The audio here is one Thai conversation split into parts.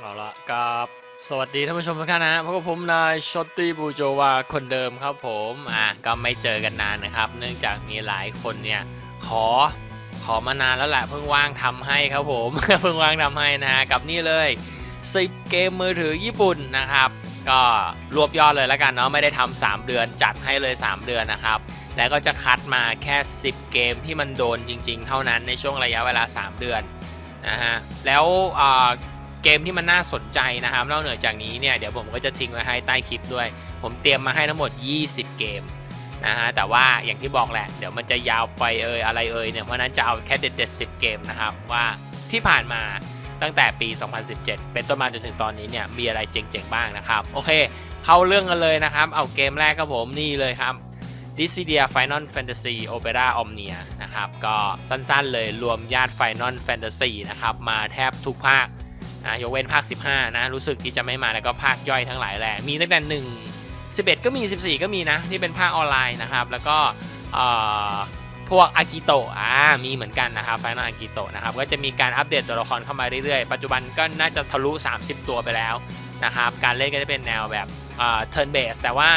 เอาละกับสวัสดีท่านผู้ชมทุกท่านนะพบกับผมนายชอตตี้บูโจวาคนเดิมครับผมอะก็ไม่เจอกันนานนะครับ เนื่องจากมีหลายคนเนี่ยขอขอมานานแล้วแหละเพิ่งว่างทำให้ครับผม เพิ่งว่างทำให้นะฮะกับนี่เลย10เกมมือถือญี่ปุ่นนะครับ ก็รวบยอดเลยแล้วกันเนาะไม่ได้ทำ3เดือนจัดให้เลย 3 เดือนนะครับแล้วก็จะคัดมาแค่ 10 เกมที่มันโดนจริง ๆ เท่านั้นในช่วงระยะเวลา 3 เดือนนะฮะแล้วอ่า มที่มันน่าสนใจนะครับนอกเหนือจากนี้เนี่ยเดี๋ยวผมก็จะทิ้งไว้ให้ใต้คลิปด้วย ผมเตรียมมาให้ทั้งหมด 20 เกมนะฮะแต่ว่าอย่างที่บอกแหละ เดี๋ยวมันจะยาวไปเอ่ยอะไรเอ่ยเนี่ยเพราะนั้นจะเอาแค่เด็ดๆ10เกมนะครับว่าที่ผ่านมาตั้งแต่ปี 2017 เป็นต้นมาจนถึงตอนนี้เนี่ยมีอะไรเจ๋งๆบ้างนะครับ โอเค เข้าเรื่องกันเลยนะครับ เอาเกมแรกครับผมนี่เลยครับ Dissidia Final Fantasy Opera Omnia นะครับ ก็สั้นๆเลยรวมญาติ Final Fantasy นะครับ มาแทบทุกภาค นะยกเว้นภาค 15 นะ รู้สึกที่จะไม่มาแล้วก็ภาคย่อยทั้งหลายแหละ มีตั้งแต่1 11 ก็มี 14 ก็มีนะ ที่เป็นภาคออนไลน์นะครับ แล้วก็พวกอากิโตะอ่ามีเหมือนกันนะครับไฟนอลอากิโตะนะครับ ก็จะมีการอัปเดตตัวละครเข้ามาเรื่อยๆ ปัจจุบันก็น่าจะทะลุ 30 ตัวไปแล้วนะครับ การเล่นก็จะเป็นแนวแบบเอ่อ turn base แต่ว่า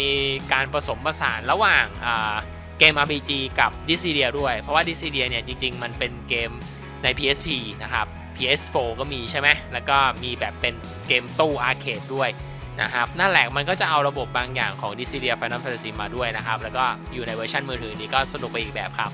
มีการผสมผสานระหว่างเกม RPG กับ Dissidia ด้วย เพราะว่า Dissidia เนี่ยจริงๆ มันเป็นเกมใน PSP นะครับ PS4 ก็มีใช่ไหมแล้วก็มีแบบเป็นเกมตู้อาร์เคดด้วยนะครับนั่นแหละมันก็จะเอาระบบบางอย่างของ d i s i d i a Final Fantasy มาด้วยนะครับ แล้วก็อยู่ในเวอร์ชันมือถือนี้ก็สนุกไปอีกแบบครับ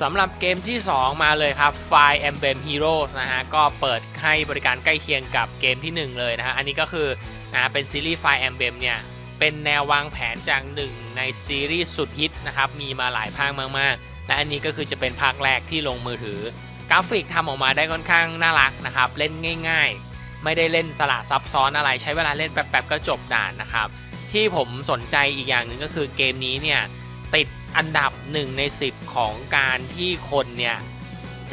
สำหรับเกมที่ 2 มาเลยครับ Fire Emblem Heroes นะฮะ ก็เปิดให้บริการใกล้เคียงกับเกมที่ 1 เลยนะฮะ อันนี้ก็คือนะเป็นซีรีส์ Fire Emblem เนี่ย เป็นแนววางแผนจากหนึ่งในซีรีส์สุดฮิตนะครับ มีมาหลายภาคมากๆ และอันนี้ก็คือจะเป็นภาคแรกที่ลงมือถือ กราฟิกทำออกมาได้ค่อนข้างน่ารักนะครับ เล่นง่าย ๆ ไม่ได้เล่นสละซับซ้อนอะไรใช้เวลาเล่นแป๊บๆก็จบด่านนะครับ ที่ผมสนใจอีกอย่างหนึ่งก็คือเกมนี้เนี่ยติดอันดับ 1 ใน 10 ของการที่คนเนี่ย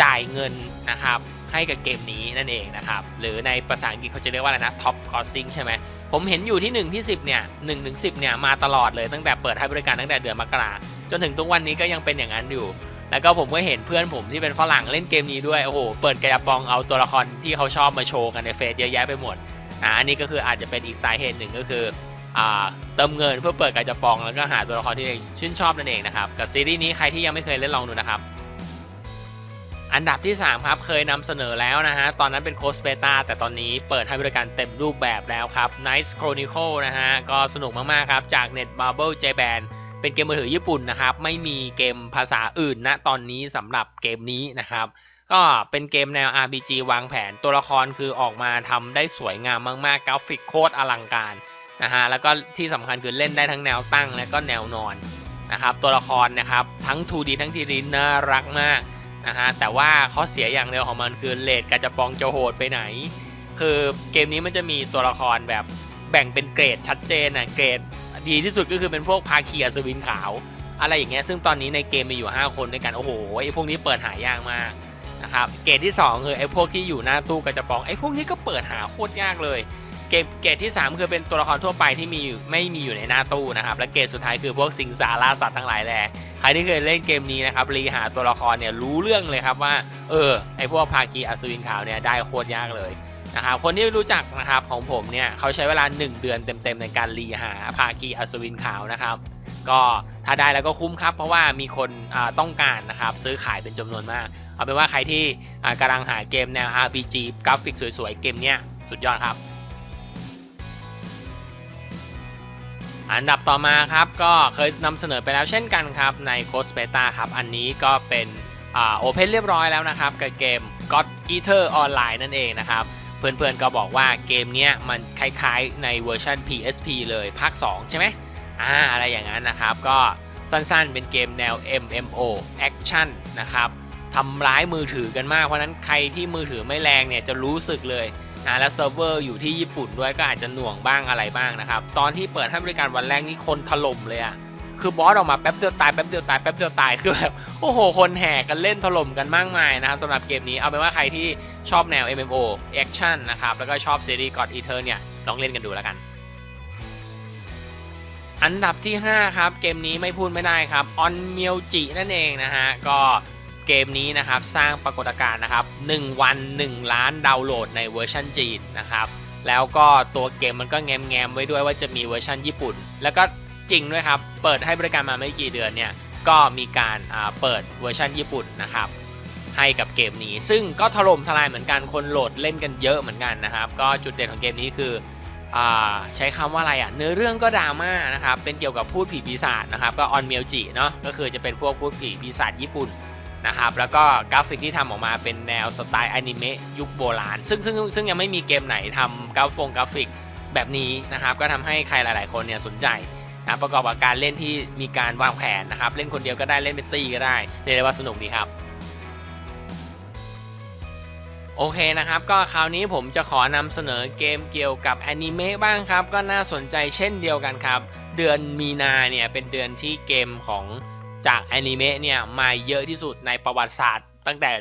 จ่ายเงินนะครับให้กับเกมนี้นั่นเองนะครับ หรือในภาษาอังกฤษเขาจะเรียกว่าอะไรนะ top crossing ใช่ไหม ผมเห็นอยู่ที่ 1 ที่ 10 เนี่ย1ถึง10 เนี่ย มาตลอดเลยตั้งแต่เปิดให้บริการตั้งแต่เดือนมกราจนถึงทุกวันนี้ก็ยังเป็นอย่างนั้นอยู่ แล้วก็ผมก็เห็นเพื่อนผมที่เป็นฝรั่งเล่นเกมนี้ด้วย โอ้โห เปิดกระปองเอาตัวละครที่เขาชอบมาโชว์กันในเฟซเยอะแยะไปหมดอ่าอันนี้ก็คืออาจจะเป็นอีกสาเหตุหนึ่งก็คืออ่าเติมเงินเพื่อเปิดกระปองแล้วก็หาตัวละครที่เองชื่นชอบนั่นเองนะครับ กับซีรีส์นี้ใครที่ยังไม่เคยเล่นลองดูนะครับ อันดับที่ 3 ครับ เคยนำเสนอแล้วนะฮะ ตอนนั้นเป็นโคสเบต้าแต่ตอนนี้เปิดให้บริการเต็มรูปแบบแล้วครับ Nice Chronicle นะฮะ ก็สนุกมาก ๆ ครับ จาก Net Bubble Japan เป็นเกมมือถือญี่ปุ่นนะครับ ไม่มีเกมภาษาอื่นณตอนนี้สำหรับเกมนี้นะครับ ก็เป็นเกมแนว RPG วางแผนตัวละครคือออกมาทำได้สวยงามมากๆกราฟิกโคตรอลังการนะฮะแล้วก็ที่สำคัญคือเล่นได้ทั้งแนวตั้งและก็แนวนอนนะครับตัวละครนะครับทั้ง 2D ทั้ง 3D น่ารักมาก นะฮะแต่ว่าข้อเสียอย่างเดียวของมันคือเลดกรจะปองจะโหดไปไหน คือเกมนี้มันจะมีตัวละครแบบแบ่งเป็นเกรดชัดเจนนะเกรดดีที่สุดก็คือเป็นพวกพาคีอัศวินขาว อะไรอย่างเงี้ยซึ่งตอนนี้ในเกมมีอยู่ 5 คนด้วยกันโอ้โหไอ้พวกนี้เปิดหายากมากนะครับเกรดที่ 2 คือไอ้พวกที่อยู่หน้าตู้กระจะปองไอ้พวกนี้ก็เปิดหาโคตรยากเลย เกรดเกรดที่ 3 คือเป็นตัวละครทั่วไปที่มีอยู่ไม่มีอยู่ในหน้าตู้นะครับ และเกรดสุดท้ายคือพวกสิงสาราสัตว์ทั้งหลายแหละใครที่เคยเล่นเกมนี้นะครับรีหาตัวละครเนี่ยรู้เรื่องเลยครับว่า เออไอพวกภาคีอัศวินขาวเนี่ยได้โคตรยากเลยนะครับคนที่รู้จักนะครับของผมเนี่ยเขาใช้เวลา 1 เดือนเต็มๆในการรีหาภาคีอัศวินขาวนะครับก็ถ้าได้แล้วก็คุ้มครับ เพราะว่ามีคนต้องการนะครับซื้อขายเป็นจำนวนมาก เอาเป็นว่าใครที่อ่ากำลังหาเกมแนว RPG กราฟิกสวยๆ เกมเนี้ยสุดยอดครับ อันดับต่อมาครับก็เคยนำเสนอไปแล้วเช่นกันครับในโคสเปตาครับ อันนี้ก็เป็นโอเพนเรียบร้อยแล้วนะครับกับเกม God Eater Online นั่นเองนะครับ เพื่อนๆก็บอกว่าเกมนี้มันคล้ายๆในเวอร์ชัน PSP เลยภาค 2 ใช่ไหมอ่าอะไรอย่างนั้นนะครับ ก็สั้นๆเป็นเกมแนว MMO Action นะครับทำร้ายมือถือกันมาก เพราะนั้นใครที่มือถือไม่แรงเนี่ยจะรู้สึกเลย นะแล้วเซิร์ฟเวอร์อยู่ที่ญี่ปุ่นด้วยก็อาจจะหน่วงบ้างอะไรบ้างนะครับ ตอนที่เปิดให้บริการวันแรกนี่คนถล่มเลยอะคือบอสออกมาแป๊บเดียวตายแป๊บเดียวตายแป๊บเดียวตายคือแบบโอ้โห คนแห่กันเล่นถล่มกันมากมายนะครับสำหรับเกมนี้เอาเป็นว่าใครที่ชอบแนว MMO Action นะครับแล้วก็ชอบซีรีส์ God Eater เนี่ยลองเล่นกันดูแล้วกัน อันดับที่ 5 ครับ เกมนี้ไม่พูดไม่ได้ครับ On m i l j i นั่นเองนะฮะก็ เกมนี้นะครับสร้างปรากฏการณ์นะครับ 1 วัน 1 ล้านดาวน์โหลดในเวอร์ชันจีนนะครับแล้วก็ตัวเกมมันก็แง้มๆไว้ด้วยว่าจะมีเวอร์ชันญี่ปุ่น แล้วก็จริงด้วยครับ เปิดให้บริการมาไม่กี่เดือนเนี่ยก็มีการเปิดเวอร์ชันญี่ปุ่นนะครับให้กับเกมนี้ ซึ่งก็ถล่มทลายเหมือนกันคนโหลดเล่นกันเยอะเหมือนกันนะครับ ก็จุดเด่นของเกมนี้คือใช้คำว่าอะไรอะเนื้อเรื่องก็ดราม่านะครับเป็นเกี่ยวกับพูดผีปีศาจนะครับก็ออนเมียวจิเนาะก็คือจะเป็นพวกพูดผีปีศาจญี่ปุ่น นะครับ แล้วก็กราฟิกที่ทำออกมาเป็นแนวสไตล์อนิเมะยุคโบราณ ซึ่งซึ่งซึ่งยังไม่มีเกมไหนทำกราฟงกราฟิกแบบนี้นะครับ ก็ทำให้ใครหลาย ๆ คนเนี่ยสนใจนะประกอบกับการเล่นที่มีการวางแผนนะครับ เล่นคนเดียวก็ได้เล่นเป็นตี้ก็ได้เรียกได้ว่าสนุกดีครับโอเคนะครับ ก็คราวนี้ผมจะขอนำเสนอเกมเกี่ยวกับแอนิเมะบ้างครับ ก็น่าสนใจเช่นเดียวกันครับ เดือนมีนาเนี่ยเป็นเดือนที่เกมของ จากแอนิเมะเนี่ยมาเยอะที่สุดในประวัติศาสตร์ ตั้งแต่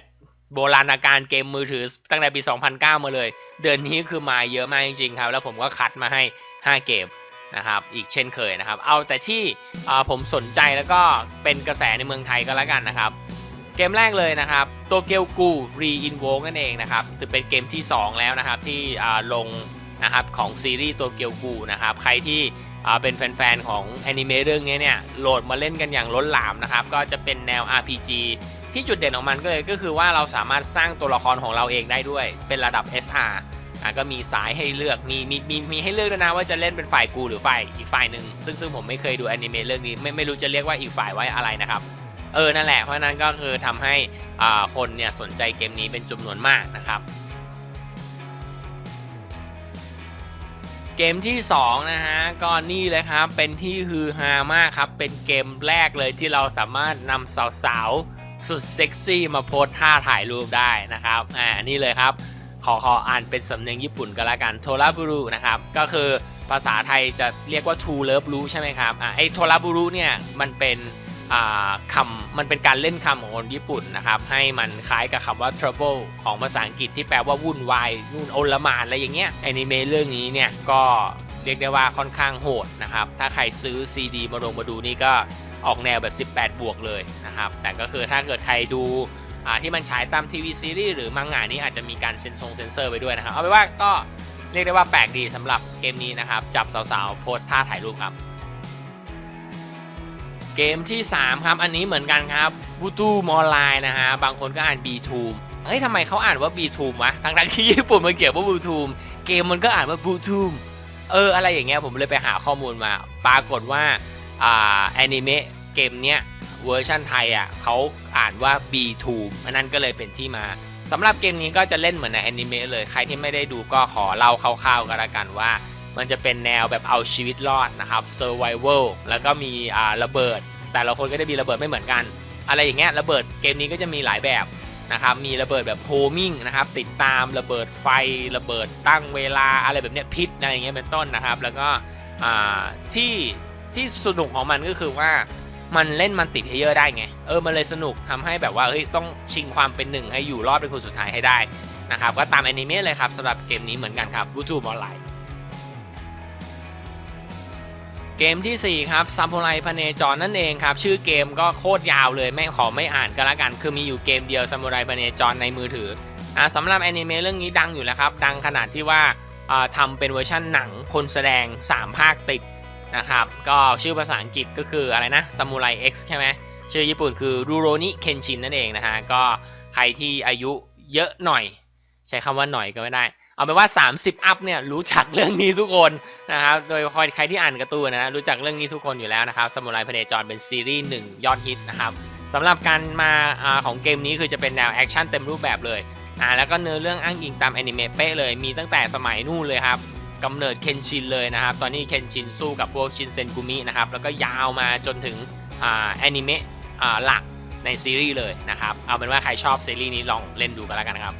โบราณกาลเกมมือถือตั้งแต่ปี 2009 มาเลย เดือนนี้คือมาเยอะมากจริงๆครับ แล้วผมก็คัดมาให้ 5 เกมนะครับ อีกเช่นเคยนะครับ เอาแต่ที่ผมสนใจแล้วก็เป็นกระแสในเมืองไทยก็แล้วกันนะครับ เกมแรกเลยนะครับตัวเกลกูรีอินโวกนั่นเองนะครับถือเป็นเกมที่ 2 แล้วนะครับที่ลงนะครับของซีรีส์ตัวเกลกูนะครับ ใครที่ เป็นแฟนๆของแอนิเมะเรื่องนี้เนี่ยโหลดมาเล่นกันอย่างล้นหลามนะครับ ก็จะเป็นแนว RPG ที่จุดเด่นของมันก็เลยก็คือว่าเราสามารถสร้างตัวละครของเราเองได้ด้วย เป็นระดับ SR อะก็มีสายให้เลือกมีมีมีมีให้เลือกด้วยนะว่าจะเล่นเป็นฝ่ายกูหรือฝ่ายอีกฝ่ายหนึ่งซึ่งซึ่งผมไม่เคยดูแอนิเมะเรื่องนี้ไม่ไม่รู้จะเรียกว่าอีกฝ่ายไว้อะไรนะครับเออนั่นแหละเพราะนั้นก็คือทำให้อ่าคนเนี่ยสนใจเกมนี้เป็นจำนวนมากนะครับ เกมที่ 2 นะฮะก็นี่เลยครับ เป็นที่ฮือฮามากครับ เป็นเกมแรกเลยที่เราสามารถนำสาวๆ สุดเซ็กซี่มาโพสท่าถ่ายรูปได้นะครับ อ่า นี่เลยครับ ขอขออ่านเป็นสำเนียงญี่ปุ่นก็แล้วกันโทราบุรุนะครับ ก็คือภาษาไทยจะเรียกว่าทูเลิฟรู้ใช่ไหมครับ อ่าไอโทราบุรุเนี่ย มันเป็น คำมันเป็นการเล่นคำของคนญี่ปุ่นนะครับ ให้มันคล้ายกับคำว่า trouble ของภาษาอังกฤษที่แปลว่าวุ่นวายนู่นโอลมานอะไรอย่างเงี้ยแอนิเมะเรื่องนี้เนี่ยก็เรียกได้ว่าค่อนข้างโหดนะครับ ถ้าใครซื้อ CD มาลงมาดูนี่ก็ออกแนวแบบ 18 บวกเลยนะครับ แต่ก็คือถ้าเกิดใครดูที่มันฉายตามทีวีซีรีส์หรือมังงะนี้อาจจะมีการเซ็นซงเซนเซอร์ไปด้วยนะครับ เอาไปนว่าก็เรียกได้ว่าแปลกดีสำหรับเกมนี้นะครับ จับสาวๆ โพสท่าถ่ายรูปครับ เกมที่ 3 ครับ อันนี้เหมือนกันครับบูตูมออนไลน์นะฮะ บางคนก็อ่าน b ีทูมเฮ้ยทำไมเขาอ่านว่า b ีทูมวะทั้งๆที่ญี่ปุ่นมันเกี่ยวว่าบูทูมเกมมันก็อ่านว่าบูทูมเออ อะไรอย่างเงี้ยผมเลยไปหาข้อมูลมา ปรากฏว่าอ่าแอนิเมะเกมเนี้ยเวอร์ชันไทยอะเขาอ่านว่า b ีทูมอันนั้นก็เลยเป็นที่มาสำหรับเกมนี้ก็จะเล่นเหมือนในแอนิเมะเลย ใครที่ไม่ได้ดูก็ขอเล่าคร่าวๆกันละกันว่า มันจะเป็นแนวแบบเอาชีวิตรอดนะครับ survival แล้วก็มีอ่าระเบิด แต่ละคนก็จะมีระเบิดไม่เหมือนกัน อะไรอย่างเงี้ยระเบิดเกมนี้ก็จะมีหลายแบบนะครับมีระเบิดแบบโฮมิงนะครับติดตามระเบิดไฟระเบิดตั้งเวลาอะไรแบบเนี้ยพิษอะไรอย่างเงี้ยเป็นต้นนะครับ แล้วก็ที่ที่สนุกของมันก็คือว่ามันเล่นมันติดเพเยอร์ได้ไงเออมันเลยสนุกทำให้แบบว่าเฮ้ยต้องชิงความเป็นหนึ่งให้อยู่รอดเป็นคนสุดท้ายให้ได้นะครับก็ตามแอนิเมะเลยครับสำหรับเกมนี้เหมือนกันครับบูจูมออนไลน์ เกมที่ 4 ครับซัมโพไลพเนจรนั่นเองครับ ชื่อเกมก็โคตรยาวเลยไม่ขอไม่อ่านก็แล้วกัน คือมีอยู่เกมเดียวซัมโพไลพเนจรในมือถืออ่าสำหรับแอนิเมะเรื่องนี้ดังอยู่แล้วครับ ดังขนาดที่ว่าทำเป็นเวอร์ชั่นหนังคนแสดง 3 ภาคติดนะครับ ก็ชื่อภาษาอังกฤษก็คืออะไรนะซามูไร X ใช่ไหมชื่อญี่ปุ่นคือรูโรนิเคนชินนั่นเองนะฮะก็ใครที่อายุเยอะหน่อย ใช้คำว่าหน่อยก็ไม่ได้ เอาเป็นว่า 30 อัพเนี่ยรู้จักเรื่องนี้ทุกคนนะครับโดยใครที่อ่านการ์ตูนนะรู้จักเรื่องนี้ทุกคนอยู่แล้วนะครับสมุไรพเนจรเป็นซีรีส์หนึ่งยอดฮิตนะครับสำหรับการมาอของเกมนี้คือจะเป็นแนวแอคชั่นเต็มรูปแบบเลยอ่าแล้วก็เนื้อเรื่องอ้างอิงตามแอนิเมะเป๊ะเลยมีตั้งแต่สมัยนู่นเลยครับกำเนิดเคนชินเลยนะครับ ตอนนี้เคนชินสู้กับพวกชินเซนกุมินะครับแล้วก็ยาวมาจนถึงอ่าแอนิเมะอ่าหลักในซีรีส์เลยนะครับเอาเป็นว่าใครชอบซีรีส์นี้ลองเล่นดูกันแล้วกันครับ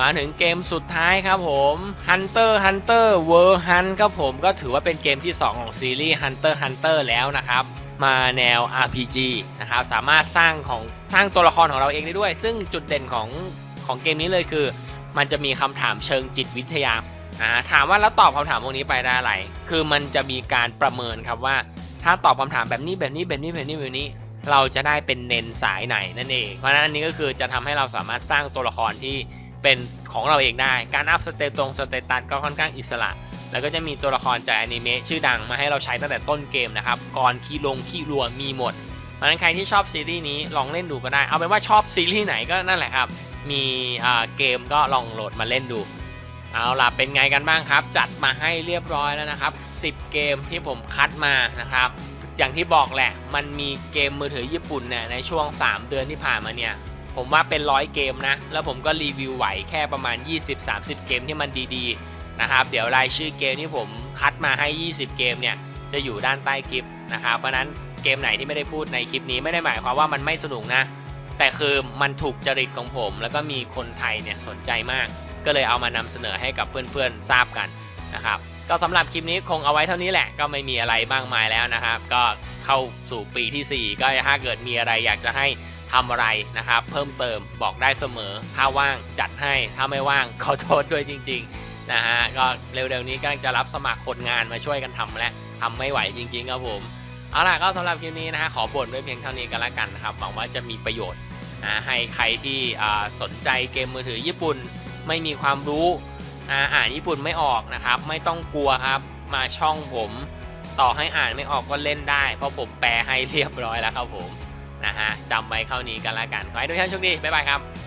มาถึงเกมสุดท้ายครับผม Hunter Hunter World Hunt ครับผมก็ถือว่าเป็นเกมที่ 2 ของซีรีส์ Hunter Hunter แล้วนะครับ มาแนว RPG นะครับ สามารถสร้างของสร้างตัวละครของเราเองได้ด้วย ซึ่งจุดเด่นของของเกมนี้เลยคือ มันจะมีคำถามเชิงจิตวิทยาถามว่าแล้วตอบคำถามพวกนี้ไปได้อะไร คือมันจะมีการประเมินครับว่า ถ้าตอบคำถามแบบนี้แบบนี้แบบนี้แบบนี้แบบนี้ เราจะได้เป็นเน้นสายไหนนั่นเอง เพราะฉะนั้นอันนี้ก็คือจะทำให้เราสามารถสร้างตัวละครที่ เป็นของเราเองได้ การอัพสเตตรงสเตตัสก็ค่อนข้างอิสระ แล้วก็จะมีตัวละครจากอนิเมะชื่อดังมาให้เราใช้ตั้งแต่ต้นเกมนะครับก่อนคีลงคีรัวมีหมดเพราะนั้นใครที่ชอบซีรีส์นี้ลองเล่นดูก็ได้ เอาเป็นว่าชอบซีรีส์ไหนก็นั่นแหละครับ มีอ่าเกมก็ลองโหลดมาเล่นดู เอาล่ะเป็นไงกันบ้างครับ จัดมาให้เรียบร้อยแล้วนะครับ 10 เกมที่ผมคัดมานะครับ อย่างที่บอกแหละ มันมีเกมมือถือญี่ปุ่นเนี่ยในช่วง 3 เดือนที่ผ่านมาเนี่ย ผมว่าเป็นร้อยเกมนะ แล้วผมก็รีวิวไหวแค่ประมาณ 20-30 เกมที่มันดีๆนะครับ เดี๋ยวรายชื่อเกมที่ผมคัดมาให้ 20 เกมเนี่ยจะอยู่ด้านใต้คลิปนะครับ เพราะนั้นเกมไหนที่ไม่ได้พูดในคลิปนี้ไม่ได้หมายความว่ามันไม่สนุกนะ แต่คือมันถูกจริตของผม แล้วก็มีคนไทยเนี่ยสนใจมาก ก็เลยเอามานำเสนอให้กับเพื่อนๆทราบกันนะครับ ก็สำหรับคลิปนี้คงเอาไว้เท่านี้แหละ ก็ไม่มีอะไรมากมายแล้วนะครับ ก็เข้าสู่ปีที่ 4 ก็ถ้าเกิดมีอะไรอยากจะให้ ทำอะไรนะครับ เพิ่มเติมบอกได้เสมอ ถ้าว่างจัดให้ถ้าไม่ว่างขอโทษด้วยจริง ๆ นะฮะก็เร็วๆนี้ก็จะรับสมัครคนงานมาช่วยกันทำแล้วทำไม่ไหวจริง ๆ ครับผมเอาล่ะก็สำหรับคลิปนี้นะฮะขอบ่นด้วยเพียงเท่านี้กันแล้วกันนะครับหวังว่าจะมีประโยชน์นะให้ใครที่สนใจเกมมือถือญี่ปุ่นไม่มีความรู้อ่านญี่ปุ่นไม่ออกนะครับ ไม่ต้องกลัวครับมาช่องผม ต่อให้อ่านไม่ออกก็เล่นได้ เพราะผมแปลให้เรียบร้อยแล้วครับผม นะฮะจำไว้เข้านี้กันละกัน ขอให้ทุกท่านโชคดี บ๊ายบายครับ